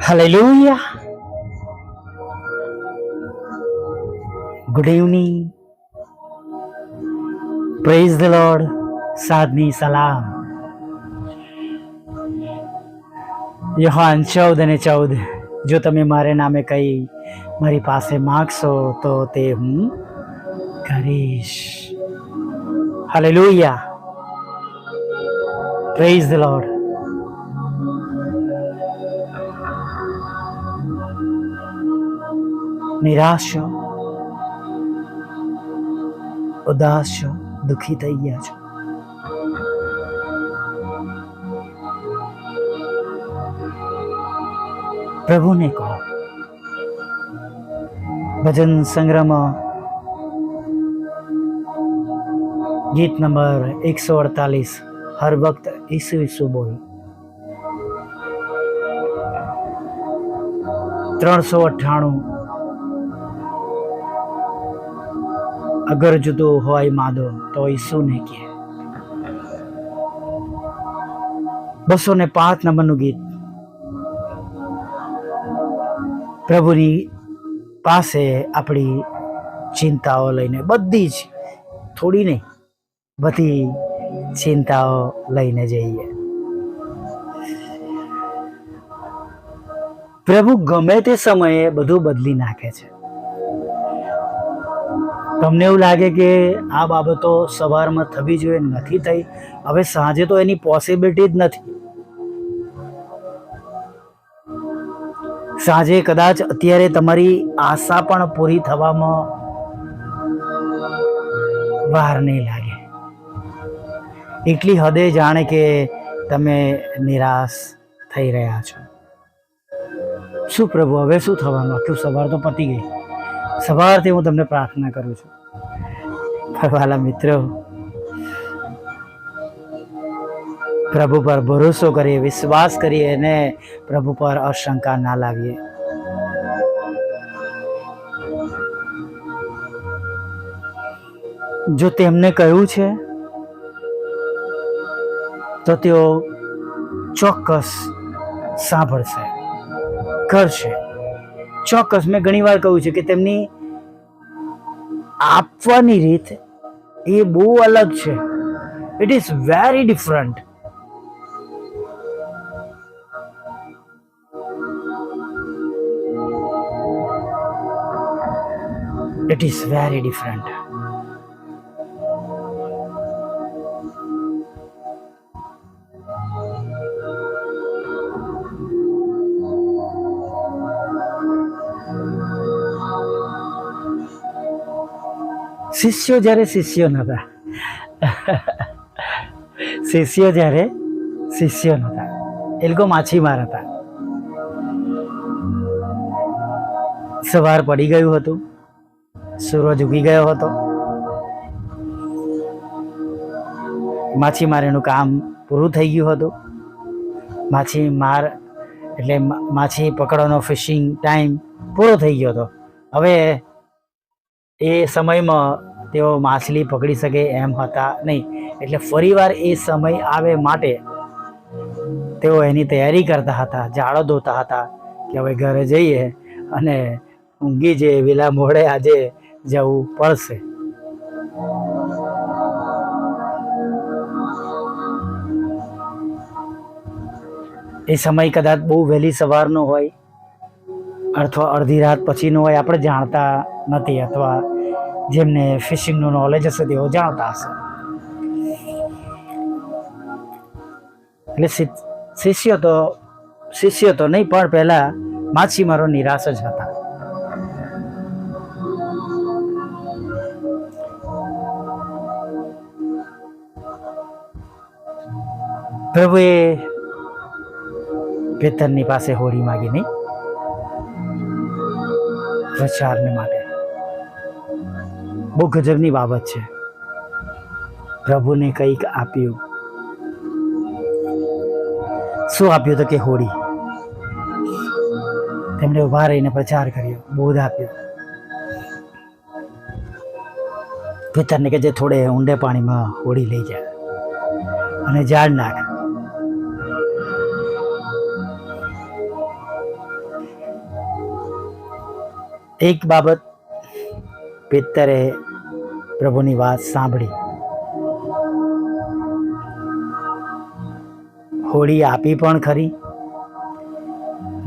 Hallelujah. Good evening. Praise the Lord. સાદની સલામ યોહાન ચૌદ અને ચૌદ જો તમે મારે નામે કઈ મારી પાસે માગશો તો તે હું કરીશ હાલે લોહિયા પ્રેઝ ધ લોર્ડ નિરાશ છો ઉદાસ છો દુઃખી થઈ ગયા છો પ્રભુને કહો ભજન સંગ્રહમાં ગીત નંબર એકસો અડતાલીસ હર વખત ઈસુ ઈસુ બોલ ત્રણસો અઠ્ઠાણું અગર જુદો હોય માદો, તો ઈસુને કહે. બસો ને પાંચ નંબરનું ગીત. પ્રભુની પાસે આપણી ચિંતાઓ લઈને, બધી જ, થોડી નહીં, બધી ચિંતાઓ લઈને જઈએ. પ્રભુ ગમે તે સમયે બધું બદલી નાખે છે. તમને એવું લાગે કે આ બાબતો સવારમાં થવી જોઈએ, નથી થઈ. હવે સાંજે તો એની પોસિબિલિટી જ નથી. સાંજે કદાચ અત્યારે તમારી આશા પણ પૂરી થવામાં વાર નહીં લાગે. એટલી હદે જાણે કે તમે નિરાશ થઈ રહ્યા છો. શું પ્રભુ, હવે શું થવાનું આખું સવાર તો પતી ગઈ. સવારથી હું તમને પ્રાર્થના કરું છું. ફરવાલા મિત્રો, પ્રભુ પર ભરોસો કરીએ, વિશ્વાસ કરીએ અને પ્રભુ પર અશંકા ના લાવીએ. જો તેમને કહ્યું છે, તો તેઓ ચોક્કસ સાંભળશે, કરશે. ચોક્કસ મેં ઘણી વાર કહ્યું છે કે તેમની આપવાની રીત એ બહુ અલગ છે. It is very different it is very different. શિષ્યો જ્યારે શિષ્યો નહોતા. શિષ્યો જ્યારે શિષ્યો નહોતા. એ લોકો માછીમાર હતા. સવાર પડી ગયું હતું. સૂરજ ઉગી ગયો હતો. માછીમારીનું કામ પૂરું થઈ ગયું હતું. માછીમાર એટલે માછી પકડવાનો ફિશિંગ ટાઈમ પૂરો થઈ ગયો હતો. હવે એ સમયમાં તેઓ માછલી પકડી શકે એમ હતા નહીં. એટલે ફરીવાર એ સમય આવે માટે તેઓ એની તૈયારી કરતા હતા જાળો ધોતા હતા કે હવે ઘરે જઈએ અને ઊંઘી જે વેલા મોડે આજે જવું પડશે. એ સમય કદાચ બહુ વહેલી સવારનો હોય, અથવા અડધી રાત પછીનો હોય, આપણે જાણતા નથી અથવા જેમને ફિશિંગનું નોલેજ હશે તેઓ જાણતા હશે. એટલે શિષ્ય તો શિષ્ય તો નહીં, પણ પહેલા માછીમારો નિરાશ જ હતા. પ્રભુએ પેતરની પાસે હોળી માગી નહીં પ્રચારને માટે બહુ ગજબની બાબત છે. પ્રભુને કંઈક આપ્યું. શું આપ્યું તો કે હોળી? તેમણે ઊભા રહીને પ્રચાર કર્યો, બોધ આપ્યો. પિતરને કે જે થોડે ઊંડે પાણીમાં હોળી લઈ જાય અને ઝાડ નાખ. એક બાબત પિત્તરે પ્રભુની વાત સાંભળી. હોળી આપી પણ ખરી.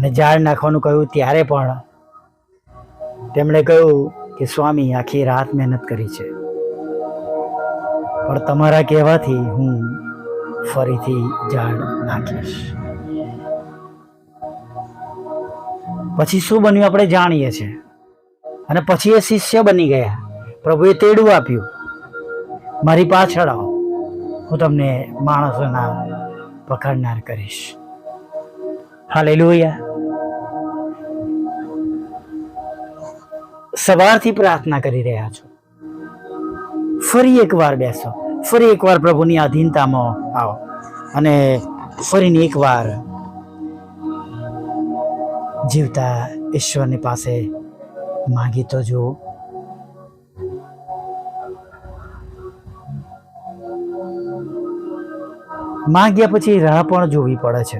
ને ઝાડ નાખવાનું કહ્યું ત્યારે પણ તેમણે કહ્યું કે, સ્વામી, આખી રાત મહેનત કરી છે. પણ તમારા કહેવાથી હું ફરીથી ઝાડ નાખીશ. પછી શું બન્યું આપણે જાણીએ છીએ? અને પછી એ શિષ્ય બની ગયા. પ્રભુએ તેડું આપ્યું. મારી પાછળ આવો. હું તમને માણસોના પકડનાર કરીશ. હાલેલુયા. સવારથી પ્રાર્થના કરી રહ્યા છો. ફરી એકવાર બેસો. ફરી એકવાર પ્રભુની આધીનતામાં આવો. અને ફરીને એકવાર જીવતા ઈશ્વરની પાસે માગી તો જુઓ. માગ્યા પછી રાહ પણ જોવી પડે છે.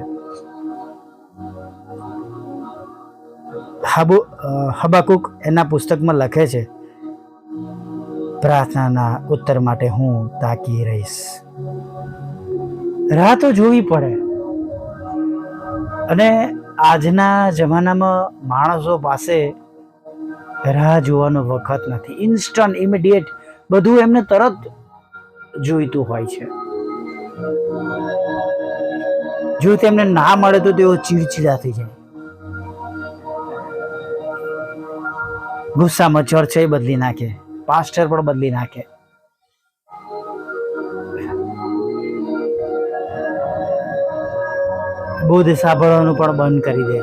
હાબુ હબાકુક એના પુસ્તકમાં લખે છે, પ્રાર્થનાના ઉત્તર માટે હું તાકી રહીશ. રાહ તો જોવી પડે. અને આજના જમાનામાં માણસો પાસે રાહ જોવાનો વખત નથી. ઇન્સ્ટન્ટ ઇમિડિયેટ બધું એમને તરત જોઈતું હોય છે. જો તેમને ના મળે તો તેઓ ચીડચીડા થઈ જાય. ગુસ્સામાં છે બદલી નાખે. પાસ્ટર પણ બદલી નાખે. બોધ સાંભળવાનું પણ બંધ કરી દે.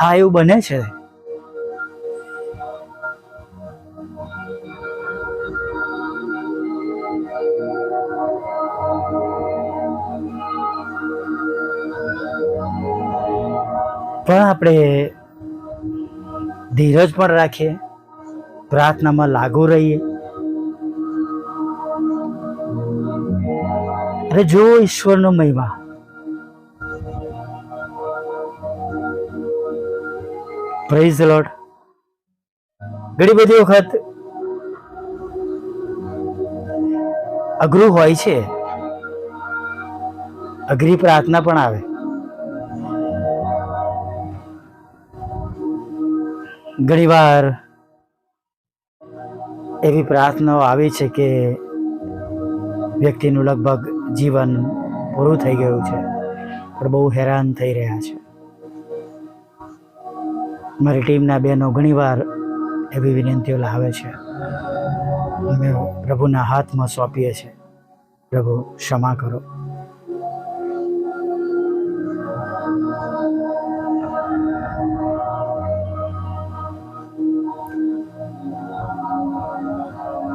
હા, એવું બને છે. આપણે ધીરજ પણ રાખીએ, પ્રાર્થનામાં લાગુ રહીએ. અરે જો ઈશ્વરનો મહિમા પ્રેઝ લોર્ડ ઘણી બધી વખત અઘરું હોય છે. અઘરી પ્રાર્થના પણ આવે. ઘણીવાર એવી પ્રાર્થનાઓ આવી છે કે વ્યક્તિનું લગભગ જીવન પૂરું થઈ ગયું છે, પણ બહુ હેરાન થઈ રહ્યા છે. મારી ટીમના બહેનો ઘણીવાર એવી વિનંતીઓ લાવે છે. અમે પ્રભુના હાથમાં સોંપીએ છીએ. પ્રભુ ક્ષમા કરો.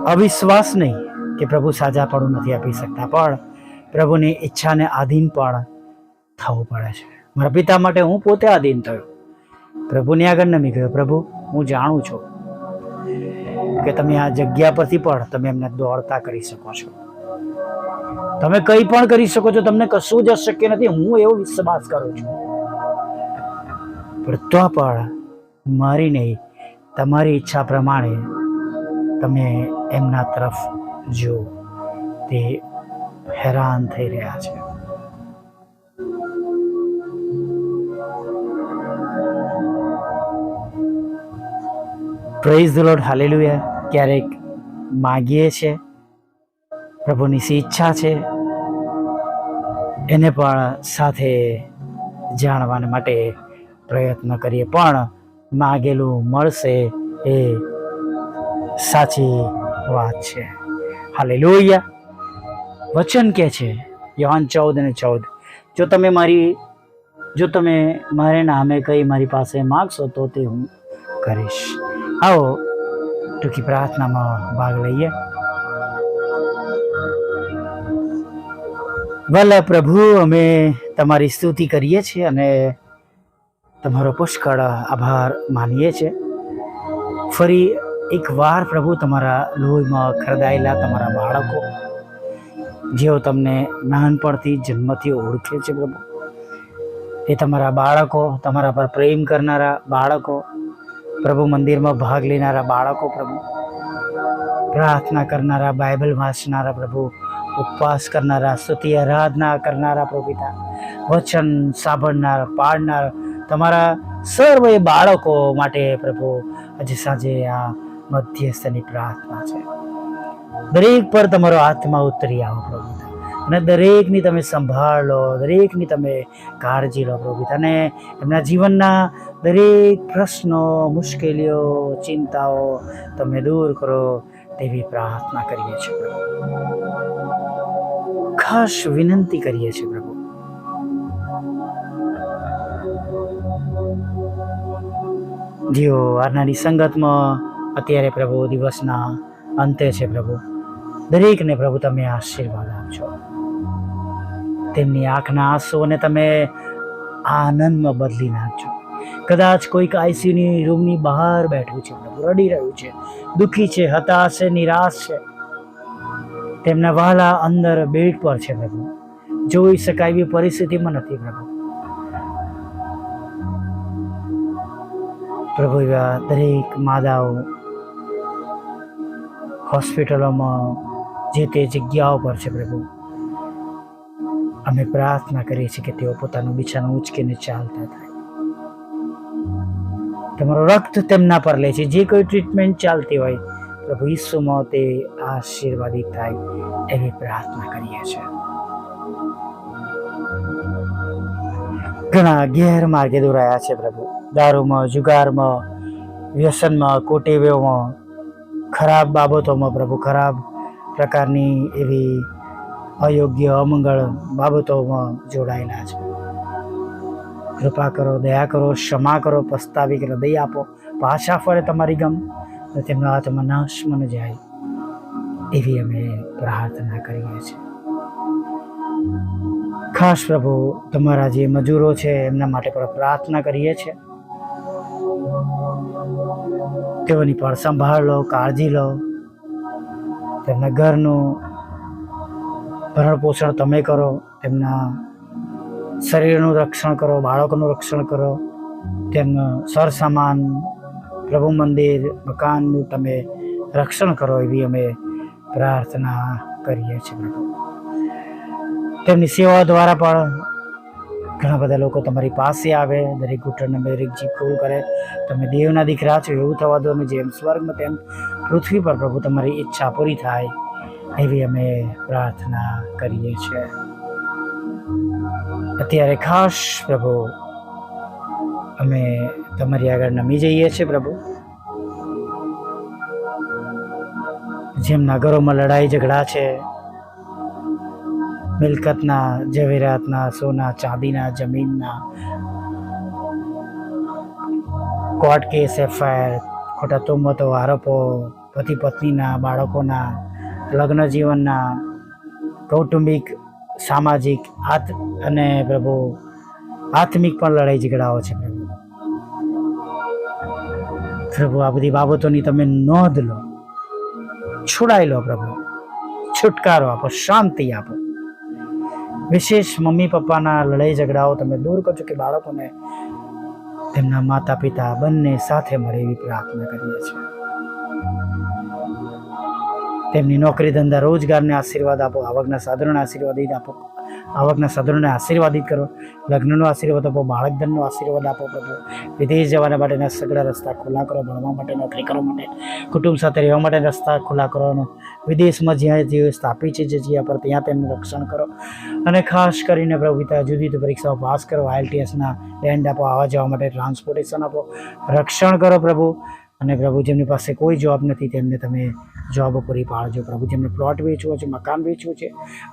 અવિશ્વાસ નહીં કે પ્રભુ સાજાપણું નથી આપી શકતા, પણ પ્રભુની ઈચ્છાને આધીન પણ થવું પડે છે. મારા પિતા માટે હું પોતે આધીન થયો. પ્રભુની આગળ નમી ગયો. પ્રભુ, હું જાણું છું કે તમે આ જગ્યા પરથી પણ તમે એમને દોડતા કરી શકો છો. તમે કંઈ પણ કરી શકો છો, તમને કશું જ શક્ય નથી. હું એવો વિશ્વાસ કરું છું. પણ તો પણ મારી નહીં તમારી ઈચ્છા પ્રમાણે તમે એમના તરફ જો તે હેરાન થઈ રહ્યા છે. પ્રેઝ ધ લોર્ડ હાલેલુયા ક્યારેક માગીએ છે પ્રભુની સી ઈચ્છા છે, એને પણ સાથે જાણવા માટે પ્રયત્ન કરીએ. પણ માગેલું મળશે એ સાચી વાત છે. હાલેલુયા. વચન કે છે? યોહાન ચૌદ અને ચૌદ. જો તમે મારી, જો તમે મારે નામે કંઈ મારી પાસે માગશો તો તે હું કરીશ. આવો, ટૂંકી પ્રાર્થનામાં ભાગ લઈએ. ભલા પ્રભુ, અમે તમારી સ્તુતિ કરીએ છીએ અને તમારો પુષ્કળ આભાર માનીએ છીએ. ફરી એકવાર પ્રભુ તમારા લોહીમાં ખરદાયેલા તમારા બાળકો, જેઓ તમને નાનપણથી જન્મથી ઓળખે છે પ્રભુ, એ તમારા બાળકો, તમારા પર પ્રેમ કરનારા બાળકો, પ્રભુ મંદિરમાં ભાગ લેનારા બાળકો પ્રભુ, પ્રાર્થના કરનારા, બાઇબલ વાંચનારા પ્રભુ, ઉપવાસ કરનારા, સ્તુતિ આરાધના કરનારા પ્રભુતા વચન સાંભળનાર પાડનાર તમારા સર્વ બાળકો માટે પ્રભુ, આજે સાંજે આ મધ્યસ્થની પ્રાર્થના છે. દરેક પર તમારો આત્મા ઉતરી આવો પ્રભુ અને દરેકની તમે સંભાળ લો, દરેકની તમે કાળજી લો પ્રભુ અને એમના જીવનના દરેક પ્રશ્નો, મુશ્કેલીઓ, ચિંતાઓ તમે દૂર કરો તેવી પ્રાર્થના કરીએ છીએ, પ્રભુ. ખાસ વિનંતી કરીએ છીએ, પ્રભુ. જીઓ આજનાની સંગતમાં અત્યારે પ્રભુ દિવસના અંતે છે પ્રભુ. દરેકને પ્રભુ તમે આશીર્વાદ આપજો. તેમની આંખના આંસુઓને તમે આનંદમાં બદલી નાખજો. કદાચ કોઈક આઈસીયુની રૂમની બહાર બેઠું છે, પ્રભુ રડી રહ્યું છે, દુઃખી છે, હતાશ છે, નિરાશ છે. તેમના વાલા અંદર બેડ પર છે પ્રભુ. જોઈ શકાય એવી પરિસ્થિતિમાં નથી પ્રભુ. પ્રભુ દરેક માદાઓ હોસ્પિટલોમાં જે તે જગ્યાઓ પર છે પ્રભુ, અમે પ્રાર્થના કરીએ છીએ કે તેઓ પોતાનું બિછાનું ઉચકીને ચાલતા થાય. તમારો રક્ત તેમના પર લે છે. જે કોઈ ટ્રીટમેન્ટ ચાલતી હોય, પ્રભુ ઈસુમાં તે આશીર્વાદિત થાય એવી પ્રાર્થના કરીએ છીએ. ઘણા ગેરમાર્ગે દોરાયા છે પ્રભુ. દારૂમાં, જુગારમાં, વ્યસનમાં કુટેવોમાં ખરાબ બાબતોમાં પ્રભુ, ખરાબ પ્રકારની એવી અયોગ્ય, અમંગળ બાબતોમાં જોડાયેલા છે. કૃપા કરો, દયા કરો, ક્ષમા કરો પસ્તાવી હૃદય આપો. પાછા ફરે તમારી ગમ તેમનો હાથમાં નાશ મને જાય એવી અમે પ્રાર્થના કરીએ છીએ. ખાસ પ્રભુ, તમારા જે મજૂરો છે, એમના માટે પણ પ્રાર્થના કરીએ છીએ. તેઓની પણ સંભાળ લો કાળજી લો. તેમના ઘરનું ભરણ પોષણ તમે કરો, તેમના શરીરનું રક્ષણ કરો, બાળકોનું રક્ષણ કરો, તેમનું સરસામાન, પ્રભુ મંદિર, મકાનનું તમે રક્ષણ કરો એવી અમે પ્રાર્થના કરીએ છીએ. તેમની સેવા દ્વારા પણ ઘણા બધા લોકો તમારી પાસે આવે, દરેક ઘૂંટણને દરેક જીભ કબૂલ કરે. તમે દેવના દીકરા છો એવું થવા દો અમે જેમ સ્વર્ગમાં તેમ પૃથ્વી પર પ્રભુ તમારી ઈચ્છા પૂરી થાય, એવી અમે પ્રાર્થના કરીએ છીએ. અત્યારે ખાસ પ્રભુ, અમે તમારી આગળ નમી જઈએ છીએ પ્રભુ. જેમના ઘરોમાં લડાઈ ઝઘડા છે મિલકતના, ઝવેરાતના, સોના ચાંદીના, જમીનના, કોર્ટ કેસ, એફઆઈઆર, ખોટા તોમતો આરોપો પતિ પત્નીના બાળકોના લગ્ન જીવનના કૌટુંબિક, સામાજિક, આત, અને પ્રભુ, આત્મિક પણ લડાઈ ઝઘડાઓ છે પ્રભુ. પ્રભુ, આ બધી બાબતોની તમે નોંધ લો. છોડાઈ લો પ્રભુ. છુટકારો આપો, શાંતિ આપો. વિશેષ મમ્મી પપ્પાના લડાઈ ઝઘડાઓ તમે દૂર કરજો કે બાળકોને તેમના માતા પિતા બંને સાથે મળે એવી પ્રાર્થના કરીએ છીએ. તેમની નોકરી ધંધા રોજગારને આશીર્વાદ આપો, આવકના સાધનોને આશીર્વાદિત આપો, આવકના સાધનોને આશીર્વાદિત કરો, લગ્નનો આશીર્વાદ આપો, બાળકધનનો આશીર્વાદ આપો પ્રભુ. વિદેશ જવાના માટેના સગળા રસ્તા ખુલ્લા કરો, ભણવા માટે નોકરી કરવા માટે, કુટુંબ સાથે રહેવા માટે રસ્તા ખુલ્લા કરવાનો. વિદેશમાં જ્યાં જે સ્થાપિત છે જે જ્યાં પર ત્યાં તેમનું રક્ષણ કરો. અને ખાસ કરીને પ્રભુ પિતા, જુદી જુદી પરીક્ષાઓ પાસ કરો આઈએલટીએસના લેન્ડ આપો આવવા જવા માટે ટ્રાન્સપોર્ટેશન આપો. રક્ષણ કરો પ્રભુ. અને પ્રભુ જેમની પાસે કોઈ જોબ નથી, તેમને તમે જોબ પૂરી પાડજો. પ્રભુ જેમને પ્લોટ વેચવો છે, મકાન વેચવું છે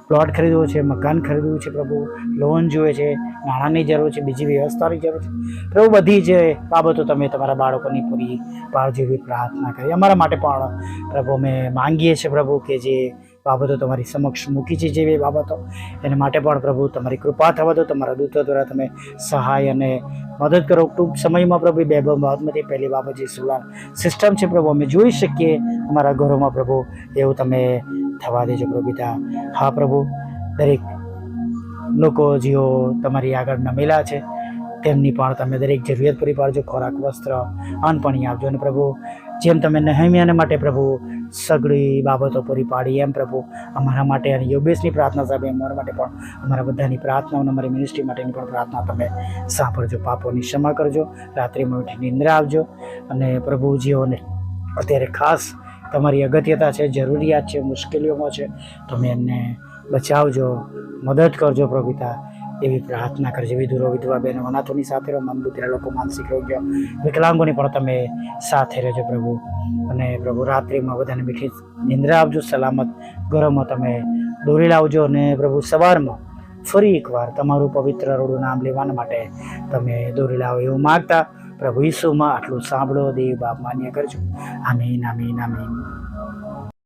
પ્લોટ ખરીદવો છે, મકાન ખરીદવું છે પ્રભુ લોન જોઈએ છે, નાણાંની જરૂર છે, બીજી વ્યવસ્થાની જરૂર છે. પ્રભુ, બધી જે બાબતો તમે તમારા બાળકોની પૂરી પાડજો એવી પ્રાર્થના કરી અમારા માટે પણ પ્રભુ અમે માંગીએ છીએ પ્રભુ કે જે બાબતો તમારી સમક્ષ મૂકી છે જેવી બાબતો. એના માટે પણ પ્રભુ તમારી કૃપા થવા દો, તમારા દૂતો દ્વારા તમે સહાય અને મદદ કરો. ટૂંક સમયમાં પ્રભુ બે બાબતમાંથી પહેલી બાબત જે સોલાર સિસ્ટમ છે પ્રભુ. અમે જોઈ શકીએ અમારા ઘરોમાં પ્રભુ એવું તમે થવા દેજો પ્રભુ પિતા. હા પ્રભુ, દરેક લોકો જેઓ તમારી આગળ નમેલા છે, તેમની પણ તમે દરેક જરૂરિયાત પૂરી પાડજો. ખોરાક, વસ્ત્ર, અન્ન પાણી આપજો. અને પ્રભુ, જેમ તમે નહેમિયાને માટે પ્રભુ સગળી બાબતો પૂરી પાડી. એમ પ્રભુ, અમારા માટે અને યોગેશની પ્રાર્થના સાહેબ અમારા માટે પણ અમારા બધાની પ્રાર્થનાઓ અમારી મિનિસ્ટ્રી માટેની પણ પ્રાર્થના તમે સાંભળજો, પાપોની ક્ષમા કરજો, રાત્રિમાં ઉઠી નિંદ્રા આવજો અને પ્રભુજીઓને અત્યારે ખાસ તમારી અગત્યતા છે, જરૂરિયાત છે, મુશ્કેલીઓમાં છે, તમે એમને બચાવજો, મદદ કરજો પ્રભુતા એવી પ્રાર્થના કરજો. વિધુરો, વિધવા બહેનો, અનાથોની સાથે રહો મનબુદ્ધિના લોકો માનસિક રોગ્ય વિકલાંગોની પણ તમે સાથે રહેજો પ્રભુ. અને પ્રભુ, રાત્રિમાં બધાને મીઠી નિંદ્રા આપજો, સલામત ઘરોમાં તમે દોરી લાવજો અને પ્રભુ, સવારમાં ફરી એકવાર તમારું પવિત્ર રોડું નામ લેવાના માટે તમે દોરી લાવો એવું માગતા પ્રભુ ઈસુમાં આટલું સાંભળો, દેવ બાપ માન્ય કરજો. આમીન આમીન આમીન.